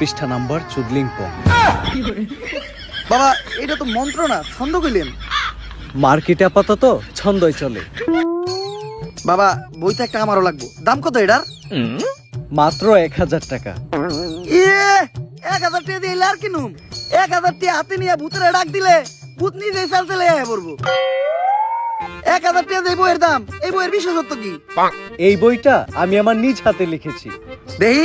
পৃষ্ঠা নাম্বার চুদলিংপং। বাবা এটা তো মন্ত্র না ছন্দ কইলেন। মার্কেটে আপাতত ছন্দই চলে। বাবা বইটা একটা আমারও লাগবো। দাম কত এটার? মাত্র এক হাজার টাকা। ইয়ে এক হাজার টাকা দিয়ে আর কিনুম। এক হাজার টাকা হাতে নিয়ে ভূতের ডাক দিলে ভূত নিজেই চাল চলে পড়ব। এক হাজার টাকা দিয়ে বইয়ের দাম এই বইয়ের বিশেষত্ব কি? এই বইটা আমি আমার নিজ হাতে লিখেছি। দেহি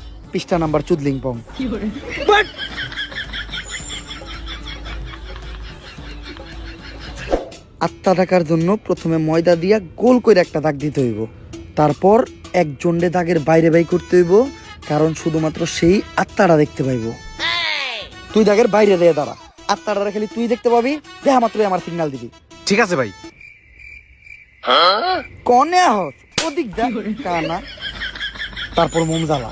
পৃষ্ঠা নাম্বার চুদলিং পং। বাট! আত্মা ডাকার জন্য প্রথমে ময়দা দিয়া গোল করে একটা দাগ দিতে হইব। তারপর এক জন্ডে দাগের বাইরে বাই করতে হইব কারণ শুধুমাত্র সেই আত্মাটা দেখতে পাইব। তুই দাগের বাইরে দিয়ে দাঁড়া। আত্মাটা খালি তুই দেখতে পাবি দেখা মাত্রই আমার সিগন্যাল দিবি। ঠিক আছে ভাই। কনে আহত ওদিক দেখ কানা। তারপর মোম জ্বালা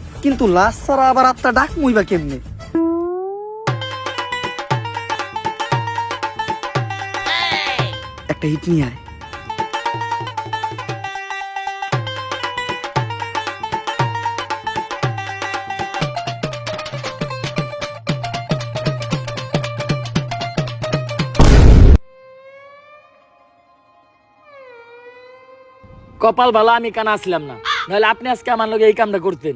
কিন্তু লাশ ছাড়া আবার আত্মা ডাক মুইবা কেমনে? একটা হিট নিয়ে আয়। কপাল ভালো আমি কানা আসলাম না। নাহলে আপনি আজকে আমার লগে এই কামটা করতেন।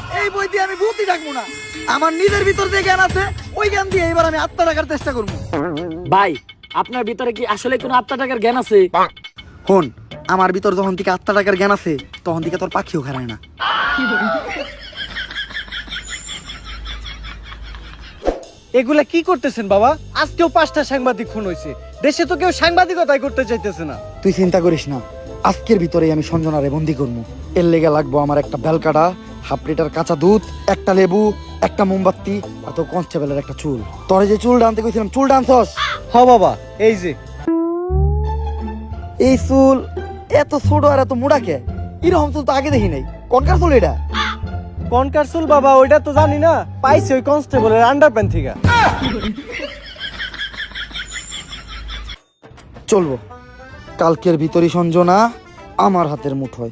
এই বই দিয়ে আমি ভূতি ডাকবো না। আমার নিজের ভিতর যে জ্ঞান আছে ওই জ্ঞান দিয়ে এবার আমি আত্মা রাখার চেষ্টা করব। ভাই আপনার ভিতরে কি আসলে কোনো আত্মা টাকার জ্ঞান আছে? হন আমার ভিতর যখন থেকে আত্মা টাকার জ্ঞান আছে তখন থেকে তোর পাখিও খারায় না। এগুলা কি করতেছেন বাবা? আজকেও পাঁচটা সাংবাদিক খুন হয়েছে। দেশে তো কেউ সাংবাদিকতাই করতে চাইতেছে না। তুই চিন্তা করিস না আজকের ভিতরেই আমি সঞ্জনারে বন্দি করব। এর লেগে লাগবো আমার একটা বেলকাটা হাফ লিটার কাঁচা দুধ একটা লেবু একটা মোমবাতি আর তো কনস্টেবলের একটা চুল। তোরে যে চুল ডানতে কইছিলাম চুল ডানছস হ বাবা এই যে। এই চুল এত ছোট আর এত মুড়াকে এরকম চুল তো আগে দেখি নাই। কনকার চুল এটা? কনকার চুল বাবা ওইটা তো জানি না। পাইছি ওই কনস্টেবলের আন্ডার প্যান্ট থেকে। চলবো। কালকের ভিতরই সঞ্জনা আমার হাতের মুঠোয়।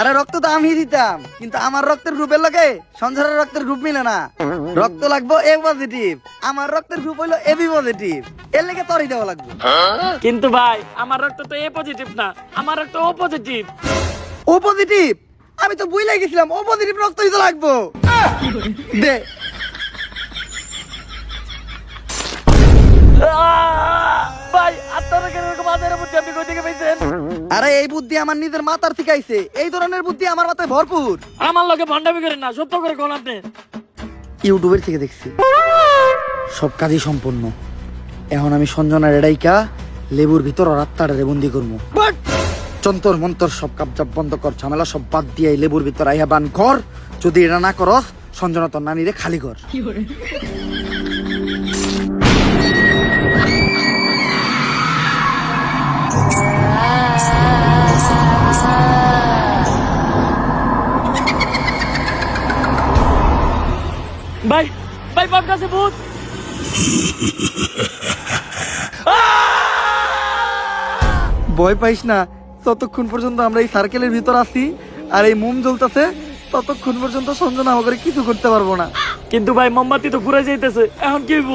আরে রক্ত তো আমি দিতাম কিন্তু আমার রক্তের গ্রুপের লোকে সঞ্জয়ের রক্তের গ্রুপ মিলে না। রক্ত লাগবো এ পজিটিভ আমার রক্তের গ্রুপ হইল এবি পজিটিভ এর লেগে তোরই দেওয়া লাগবে। কিন্তু ভাই আমার রক্ত তো এ পজিটিভ না আমার রক্ত ও পজিটিভ ও পজিটিভ আমি তো বুঝলাই গেছিলাম ও পজিটিভ রক্তই তো লাগবো। দে। ভাই আপনারা কেন এরকম আধারের মধ্যে আপনি কই থেকে পাইছেন? আরে এই বুদ্ধি আমার নিজের মাথার থেকে আইছে। এই ধরনের বুদ্ধি আমার মাথায় ভরপুর। আমার লগে ভণ্ডামি করেন না সত্য করে কোন আপনি? ইউটিউবের থেকে দেখছি। সব কাজই সম্পূর্ণ। এখন আমি সঞ্জনার এডাইকা লেবুর ভিতর রাত্তাটারে বন্দি করব চন্তর মন্তর সব কাপজাপ বন্ধ কর ঝামেলা সব বাদ দিয়ে এই লেবুর ভিতর আইয়া বান কর। যদি এটা না কর সঞ্জনা তোর নানিরে খালি কর। ভাই ভাই বাপ কাছে ভূত। ভয় পাইস না ততক্ষণ পর্যন্ত আমরা এই সার্কেলের ভিতর আছি আর এই মোম জ্বলতেছে ততক্ষণ পর্যন্ত সঞ্জনা আমাকে কিছু করতে পারব না। কিন্তু ভাই মোমবাতি তো ঘুরে যাইতেছে এখন কি হইব?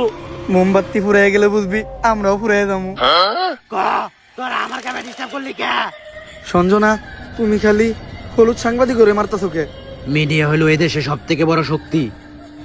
মোমবাতি ফুরাই গেলে বুঝবি আমরাও ফুরাই যাব। সঞ্জনা তুমি খালি হলুদ সাংবাদিক করে মারতাছো কে? মিডিয়া হলো এদেশে সব থেকে বড় শক্তি।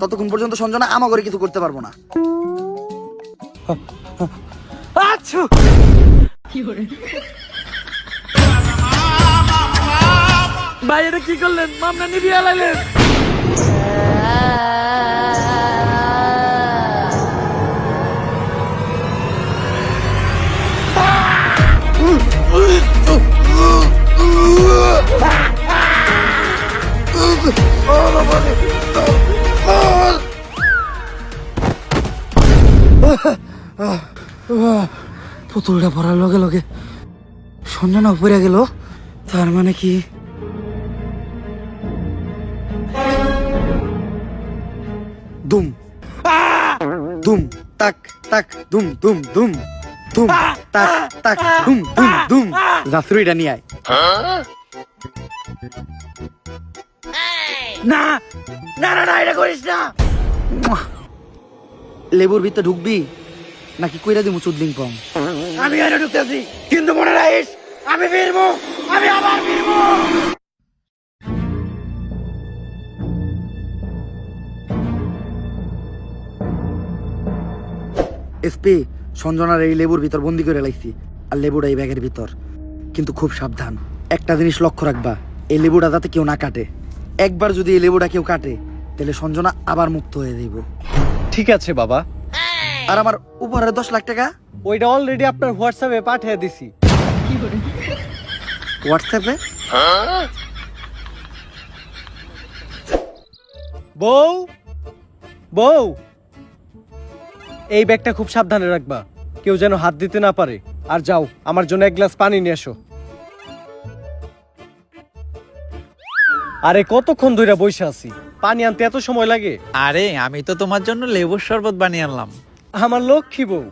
ততক্ষণ পর্যন্ত সঞ্জনা আমাগরে কিছু করতে পারব না। বাইরে ভাই এটা কি করলেন? মামলা নিবি লাইলেন পুতুলটা পড়ার লগে লগে সঞ্জনা উপরে গেল। তার মানে কি? দুম। দুম তাক তাক দুম দুম দুম দুম তাক তাক দুম দুম দুম। নিয়ে আয়। না না না না এটা করিস না। লেবুর ভিতরে ঢুকবি নাকি কইরা দিমু চুদলিং পং? আমি এনে ঢুকতেছি। কিন্তু মনে রাখিস আমি ফিরবো আমি আবার ফিরবো। এসপি সঞ্জনার এই লেবুর ভিতর বন্দি করে লাইছি আর লেবুটা এই ব্যাগের ভিতর। কিন্তু খুব সাবধান একটা জিনিস লক্ষ্য রাখবা এই লেবুটা যাতে কেউ না কাটে। একবার যদি এই লেবুটা কেউ কাটে তাহলে সঞ্জনা আবার মুক্ত হয়ে যাইব। ঠিক আছে বাবা আর আমার উপহারে দশ লাখ টাকা? ওইটা অলরেডি আপনার হোয়াটসঅ্যাপে পাঠিয়ে দিছি। হোয়াটসঅ্যাপে বউ বউ এই ব্যাগটা খুব সাবধানে রাখবা। কেউ যেন হাত দিতে না পারে। আর যাও আমার জন্য এক গ্লাস পানি নিয়ে এসো। আরে কতক্ষণ ধরে বসে আছি? পানি আনতে এত সময় লাগে? আরে আমি তো তোমার জন্য লেবুর শরবত বানিয়ে আনলাম। আমার লক্ষ্মী বউ।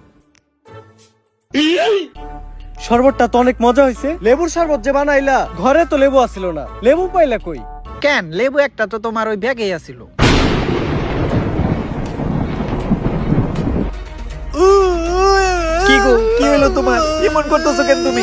শরবতটা তো অনেক মজা হয়েছে। লেবুর শরবত যে বানাইলা ঘরে তো লেবু আসিল না। লেবু পাইলা কই? কেন? লেবু একটা তো তোমার ওই ব্যাগেই আসিল কি গো কি হলো তোমার? এমন করতেছো কেন তুমি?